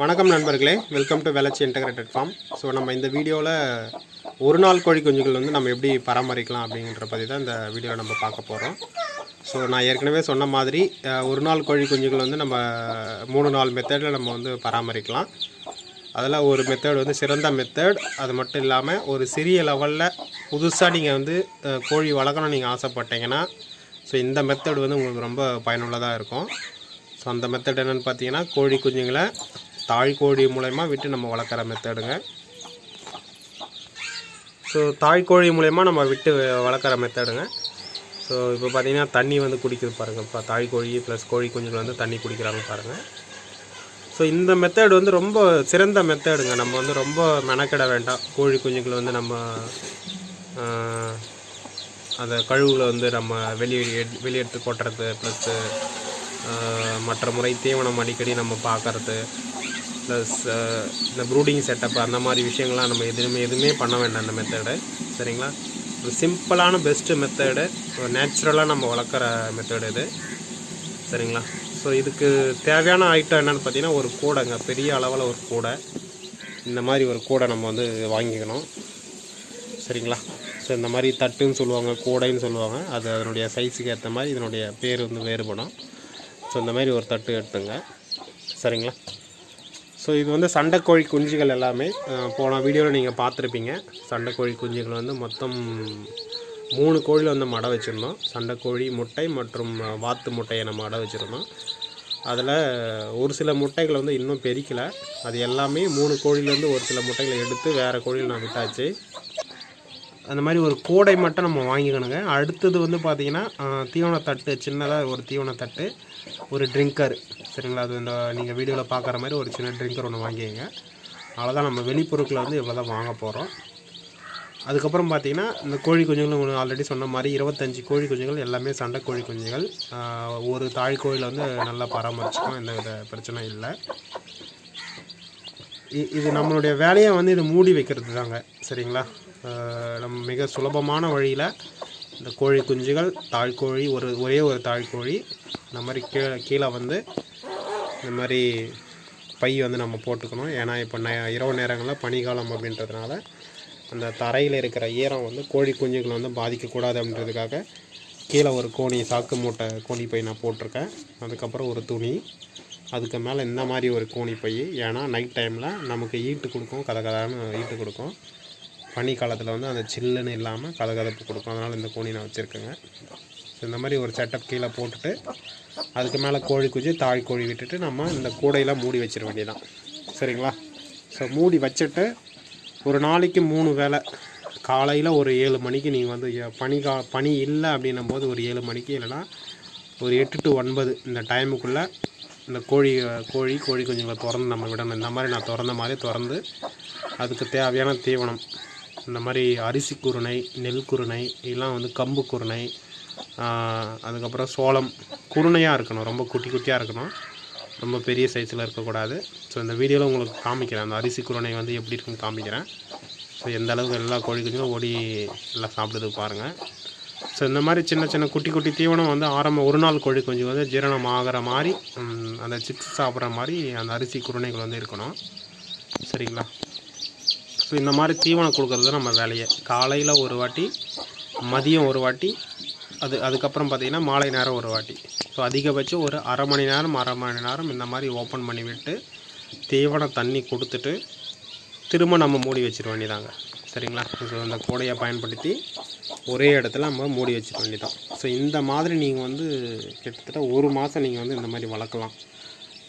வணக்கம் நண்பர்களே. Welcome to Velachi integrated farm so நம்ம இந்த வீடியோவில் ஒரு நாள் கோழி குஞ்சுகள் வந்து நம்ம எப்படி பராமரிக்கலாம் அப்படிங்கிற பற்றி தான் இந்த வீடியோவை நம்ம பார்க்க போகிறோம் ஸோ நான் ஏற்கனவே சொன்ன மாதிரி ஒரு நாள் கோழி குஞ்சுகள் வந்து நம்ம மூணு நாலு மெத்தடில் நம்ம வந்து பராமரிக்கலாம். அதில் ஒரு மெத்தட் வந்து சிறந்த மெத்தட் அது மட்டும் இல்லாமல் ஒரு சிறிய லெவலில் புதுசாக நீங்கள் வந்து கோழி வளர்க்கணும் நீங்கள் ஆசைப்பட்டீங்கன்னா ஸோ இந்த மெத்தட் வந்து உங்களுக்கு ரொம்ப பயனுள்ளதாக இருக்கும். ஸோ அந்த மெத்தட் என்னென்னு பார்த்தீங்கன்னா கோழி குஞ்சுங்களை தாய் மூலயமா விட்டு நம்ம வளர்க்குற மெத்தடுங்க ஸோ தாய் கோழி மூலயமா நம்ம விட்டு வளர்க்குற மெத்தடுங்க ஸோ இப்போ பார்த்தீங்கன்னா தண்ணி வந்து குடிக்குது பாருங்கள் இப்போ தாய் கோழி ப்ளஸ் கோழி குஞ்சுகள் வந்து தண்ணி குடிக்கிறாங்க பாருங்கள் ஸோ இந்த மெத்தேடு வந்து ரொம்ப சிறந்த மெத்தேடுங்க நம்ம வந்து ரொம்ப மெனக்கிட வேண்டாம். கோழி குஞ்சுகளை வந்து நம்ம அந்த கழிவுகளை வந்து நம்ம வெளியே வெளியெடுத்து வெளியே எடுத்து கொட்டுறது ப்ளஸ்ஸு மற்ற முறை தீவனம் அடிக்கடி நம்ம பார்க்கறது ப்ளஸ் uh, இந்த ப்ரூடிங் செட்டப் அந்த மாதிரி விஷயங்கள்லாம் நம்ம எதுவுமே எதுவுமே பண்ண வேண்டாம் அந்த மெத்தடை சரிங்களா? ஒரு சிம்பிளான பெஸ்ட்டு மெத்தடு ஒரு நேச்சுரலாக நம்ம வளர்க்குற மெத்தடு இது. சரிங்களா? ஸோ இதுக்கு தேவையான ஐட்டம் என்னென்னு பார்த்தீங்கன்னா ஒரு கூடைங்க. பெரிய அளவில் ஒரு கூடை. இந்த மாதிரி ஒரு கூடை நம்ம வந்து வாங்கிக்கணும். சரிங்களா? ஸோ இந்த மாதிரி தட்டுன்னு சொல்லுவாங்க கூடைன்னு சொல்லுவாங்க. அது அதனுடைய சைஸுக்கு ஏற்ற மாதிரி இதனுடைய பேர் வந்து வேறுபடும். ஸோ இந்த மாதிரி ஒரு தட்டு எடுத்துங்க. சரிங்களா? ஸோ இது வந்து சண்டைக்கோழி குஞ்சுகள் எல்லாமே போன வீடியோவில் நீங்கள் பார்த்துருப்பீங்க. சண்டைக்கோழி குஞ்சுகள் வந்து மொத்தம் மூணு கோழியில் வந்து மடை வச்சுருந்தோம். சண்டைக்கோழி முட்டை மற்றும் வாத்து முட்டையை நம்ம மடை வச்சுருந்தோம். அதில் ஒரு சில முட்டைகளை வந்து இன்னும் பெருக்கல. அது எல்லாமே மூணு கோழிலேருந்து ஒரு சில முட்டைகளை எடுத்து வேறு கோழியில் நான் விட்டாச்சு. அந்த மாதிரி ஒரு கூடை மட்டும் நம்ம வாங்கிக்கணுங்க. அடுத்தது வந்து பார்த்தீங்கன்னா தீவனத்தட்டு சின்னதாக ஒரு தீவனத்தட்டு ஒரு ட்ரிங்கர் சரிங்களா? அது இந்த நீங்கள் வீடியோவில் பார்க்குற மாதிரி ஒரு சின்ன ட்ரிங்கர் ஒன்று வாங்கிக்கங்க. அவ்வளோதான் நம்ம வெளிப்பொருட்களை வந்து இவ்வளோ தான் வாங்க போகிறோம் அதுக்கப்புறம் பார்த்தீங்கன்னா இந்த கோழி குஞ்சுகள் ஆல்ரெடி சொன்ன மாதிரி இருபத்தஞ்சி கோழி குஞ்சுகள் எல்லாமே சண்டை கோழி குஞ்சுகள். ஒரு தாய் கோழியில் வந்து நல்லா பராமரிச்சுக்கோம் எந்த வித பிரச்சனையும் இல்லை. இது நம்மளுடைய வேலையை வந்து இது மூடி வைக்கிறது தாங்க சரிங்களா நம்ம மிக சுலபமான வழியில் இந்த கோழி குஞ்சுகள் தாழ்கோழி ஒரு ஒரே ஒரு தாழ்கோழி இந்த மாதிரி கீழே கீழே வந்து இந்த மாதிரி பை வந்து நம்ம போட்டுக்கணும். ஏன்னா இப்போ ந இரவு நேரங்களில் பனிக்காலம் அப்படின்றதுனால அந்த தரையில் இருக்கிற ஈரம் வந்து கோழி குஞ்சுகளை வந்து பாதிக்கக்கூடாது அப்படின்றதுக்காக கீழே ஒரு கோணி சாக்கு மூட்டை கோணி பை நான் போட்டிருக்கேன். அதுக்கப்புறம் ஒரு துணி அதுக்கு மேலே இந்த மாதிரி ஒரு கோணி பை ஏன்னா நைட் டைமில் நமக்கு ஈட்டு கொடுக்கும் கதகதான்னு ஈட்டு கொடுக்கும். பனி காலத்தில் வந்து அந்த சில்லுன்னு இல்லாமல் கதகதப்பு கொடுக்கும். அதனால் இந்த கோணி நான் வச்சுருக்கேங்க. ஸோ இந்த மாதிரி ஒரு செட்டப் கீழே போட்டுட்டு அதுக்கு மேலே கோழி குஞ்சு தாய் கோழி விட்டுட்டு நம்ம இந்த கூடையெல்லாம் மூடி வச்சிட வேண்டியதான் சரிங்களா? ஸோ மூடி வச்சுட்டு ஒரு நாளைக்கு மூணு வேளை காலையில் ஒரு ஏழு மணிக்கு நீங்கள் வந்து பனி கா பனி இல்லை அப்படின்னும் போது ஒரு ஏழு மணிக்கு இல்லைன்னா ஒரு எட்டு டு ஒன்பது இந்த டைமுக்குள்ளே இந்த கோழி கோழி கோழி குஞ்சுங்களை திறந்து நம்ம விடணும். இந்த மாதிரி நான் திறந்த மாதிரி திறந்து அதுக்கு தேவையான தீவனம். இந்த மாதிரி அரிசி குருணை நெல் குருணை இதெல்லாம் வந்து கம்பு குருணை அதுக்கப்புறம் சோளம். குருணையாக இருக்கணும். ரொம்ப குட்டி குட்டியாக இருக்கணும். ரொம்ப பெரிய சைஸில் இருக்கக்கூடாது. ஸோ இந்த வீடியோவில் உங்களுக்கு காமிக்கிறேன். அந்த அரிசி குருணை வந்து எப்படி இருக்குன்னு காமிக்கிறேன். ஸோ எந்த அளவுக்கு எல்லா கோழி குஞ்சும் ஓடி எல்லாம் சாப்பிடுது பாருங்கள் ஸோ இந்த மாதிரி சின்ன சின்ன குட்டி குட்டி தீவனம் வந்து ஆரம்ப ஒரு நாள் கோழி குஞ்சு வந்து ஜீரணம் ஆகிற மாதிரி அந்த சிப்ஸ் சாப்பிட்ற மாதிரி அந்த அரிசி குருணைகள் வந்து இருக்கணும். சரிங்களா? ஸோ இந்த மாதிரி தீவனம் கொடுக்குறது நம்ம வேலையை. காலையில் ஒரு வாட்டி மதியம் ஒரு வாட்டி அது அதுக்கப்புறம் பார்த்திங்கன்னா மாலை நேரம் ஒரு வாட்டி. ஸோ அதிகபட்சம் ஒரு அரை மணி நேரம் அரை மணி நேரம் இந்த மாதிரி ஓப்பன் பண்ணி விட்டு தீவன தண்ணி கொடுத்துட்டு திரும்ப நம்ம மூடி வச்சிட வேண்டியதாங்க. சரிங்களா? ஸோ அந்த கூடையை பயன்படுத்தி ஒரே இடத்துல நம்ம மூடி வச்சிட வேண்டியதான் ஸோ இந்த மாதிரி நீங்கள் வந்து கிட்டத்தட்ட ஒரு மாதம் நீங்கள் வந்து இந்த மாதிரி வளர்க்கலாம்.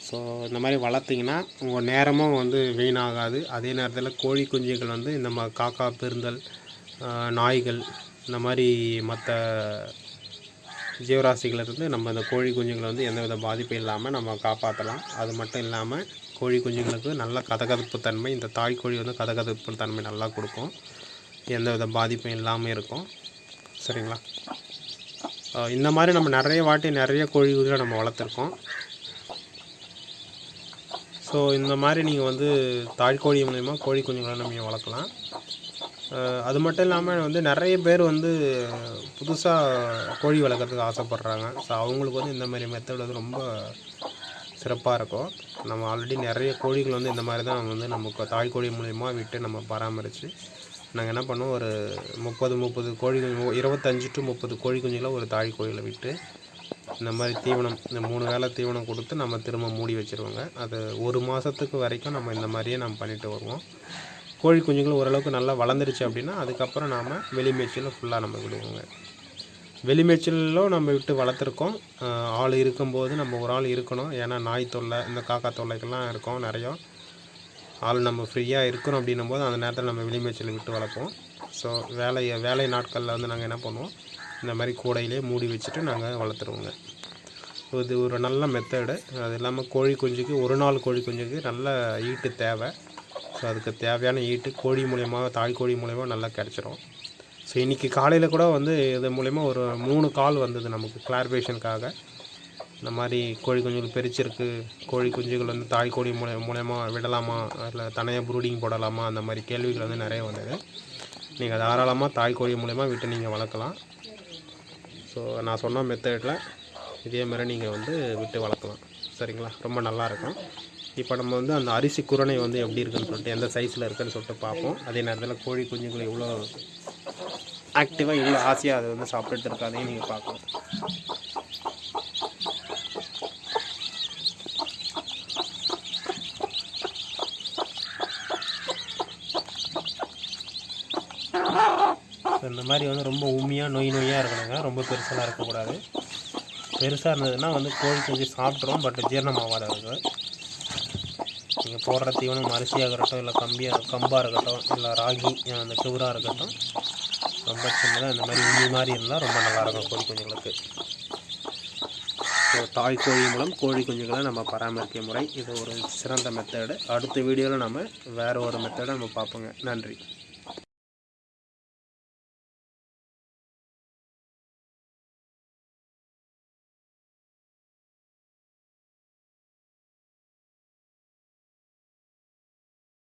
ஸோ இந்த மாதிரி வளர்த்திங்கன்னா உங்கள் நேரமும் வந்து வீணாகாது. அதே நேரத்தில் கோழி குஞ்சுகள் வந்து இந்த மா காக்கா பெருந்தல் நாய்கள் இந்த மாதிரி மற்ற ஜீவராசிகளிலிருந்து நம்ம இந்த கோழி குஞ்சுகளை வந்து எந்தவித பாதிப்பும் இல்லாமல் நம்ம காப்பாற்றலாம் அது மட்டும் இல்லாமல் கோழி குஞ்சுங்களுக்கு நல்ல கதகதப்பு தன்மை இந்த தாய் கோழி வந்து கதகதப்பு தன்மை நல்லா கொடுக்கும். எந்த வித பாதிப்பும் இல்லாமல் இருக்கும். சரிங்களா? இந்த மாதிரி நம்ம நிறைய வாட்டி நிறைய கோழி குஞ்சுகளை நம்ம வளர்த்துருக்கோம். ஸோ இந்த மாதிரி நீங்கள் வந்து தாய்க்கோழி மூலயமா கோழி குஞ்சுகளை நம்ம வளர்க்கலாம். அது மட்டும் இல்லாமல் வந்து நிறைய பேர் வந்து புதுசாக கோழி வளர்க்குறதுக்கு ஆசைப்பட்றாங்க. ஸோ அவங்களுக்கு வந்து இந்த மாதிரி மெத்தட் வந்து ரொம்ப சிறப்பாக இருக்கும். நம்ம ஆல்ரெடி நிறைய கோழிகள் வந்து இந்த மாதிரி தான் வந்து நமக்கு தாய் கோழி மூலயமா விட்டு நம்ம பராமரித்து நாங்கள் என்ன பண்ணுவோம் ஒரு முப்பது முப்பது கோழி குஞ்சு இருபத்தஞ்சி டு முப்பது கோழி குஞ்சுகளை ஒரு தாய் கோழியில் விட்டு இந்த மாதிரி தீவனம் இந்த மூணு வேளை தீவனம் கொடுத்து நம்ம திரும்ப மூடி வச்சுருவோங்க. அது ஒரு மாதத்துக்கு வரைக்கும் நம்ம இந்த மாதிரியே நம்ம பண்ணிட்டு வருவோம். கோழி குஞ்சுகள் ஓரளவுக்கு நல்லா வளர்ந்துருச்சு அப்படின்னா அதுக்கப்புறம் நாம் வெளி ஃபுல்லாக நம்ம விடுவோங்க. வெளிமேய்ச்சலும் நம்ம விட்டு வளர்த்துருக்கோம். ஆள் இருக்கும்போது நம்ம ஒரு ஆள் இருக்கணும். ஏன்னா நாய் தொல்லை இந்த காக்கா தொல்லைக்கெல்லாம் இருக்கும் நிறையா. ஆள் நம்ம ஃப்ரீயாக இருக்கிறோம் அப்படின்னும் போது அந்த நேரத்தில் நம்ம வெளிமேய்ச்சல் விட்டு வளர்ப்போம். ஸோ வேலையை வேலை நாட்களில் வந்து நாங்கள் என்ன பண்ணுவோம்? இந்த மாதிரி கூடையிலே மூடி வச்சுட்டு நாங்கள் வளர்த்துருவோங்க. ஸோ இது ஒரு நல்ல மெத்தடு அது இல்லாமல் கோழி குஞ்சுக்கு ஒரு நாள் கோழி குஞ்சுக்கு நல்ல ஈட்டு தேவை. ஸோ அதுக்கு தேவையான ஈட்டு கோழி மூலயமா தாய் கோழி மூலயமா நல்லா கிடச்சிரும். ஸோ இன்றைக்கி காலையில் கூட வந்து இது மூலயமா ஒரு மூணு கால் வந்தது நமக்கு கிளாரிஃபிகேஷனுக்காக இந்த மாதிரி கோழி குஞ்சுகள் பெருச்சிருக்கு கோழி குஞ்சுகள் வந்து தாய் கோழி மூல மூலயமா விடலாமா? இல்லை தனியாக ப்ரூடிங் போடலாமா? அந்த மாதிரி கேள்விகள் வந்து நிறைய வந்தது. நீங்கள் தாராளமாக தாய் கோழி மூலயமா விட்டு நீங்கள் வளர்க்கலாம். ஸோ நான் சொன்ன மெத்தடில் இதே மாதிரி நீங்கள் வந்து விட்டு வளர்க்கலாம். சரிங்களா? ரொம்ப நல்லா இருக்கும். இப்போ நம்ம வந்து அந்த அரிசி குரணை வந்து எப்படி இருக்குன்னு சொல்லிட்டு எந்த சைஸில் இருக்குன்னு சொல்லிட்டு பார்ப்போம். அதே நேரத்தில் கோழி குஞ்சுகள் எவ்வளோ ஆக்டிவாக இவ்வளோ ஆசையாக அதை வந்து சாப்பிட்டுட்டு இருக்காதையும் நீங்கள் பார்க்கலாம் இந்த மாதிரி வந்து ரொம்ப உண்மையாக நொய் நொய்யாக இருக்கணுங்க. ரொம்ப பெருசெல்லாம் இருக்கக்கூடாது. பெருசாக இருந்ததுன்னா வந்து கோழி குஞ்சு சாப்பிட்றோம் பட் ஜீரணமாக ஆகாது அதுக்கு. நீங்கள் போடுற தீவனம் அரிசியாக இருக்கட்டும் இல்லை கம்பியாக கம்பாக இருக்கட்டும் இல்லை ராகி அந்த கிவராக இருக்கட்டும் ரொம்ப சின்னதாக இந்த மாதிரி உண்ணி மாதிரி இருந்தால் ரொம்ப நல்லாயிருக்கும் கோழி குஞ்சுங்களுக்கு ஸோ தாய் கோழி மூலம் கோழி குஞ்சுகளை நம்ம பராமரிக்க முறை. இது ஒரு சிறந்த மெத்தடு அடுத்த வீடியோவில் நம்ம வேறு ஒரு மெத்தடை நம்ம பார்ப்போங்க. நன்றி.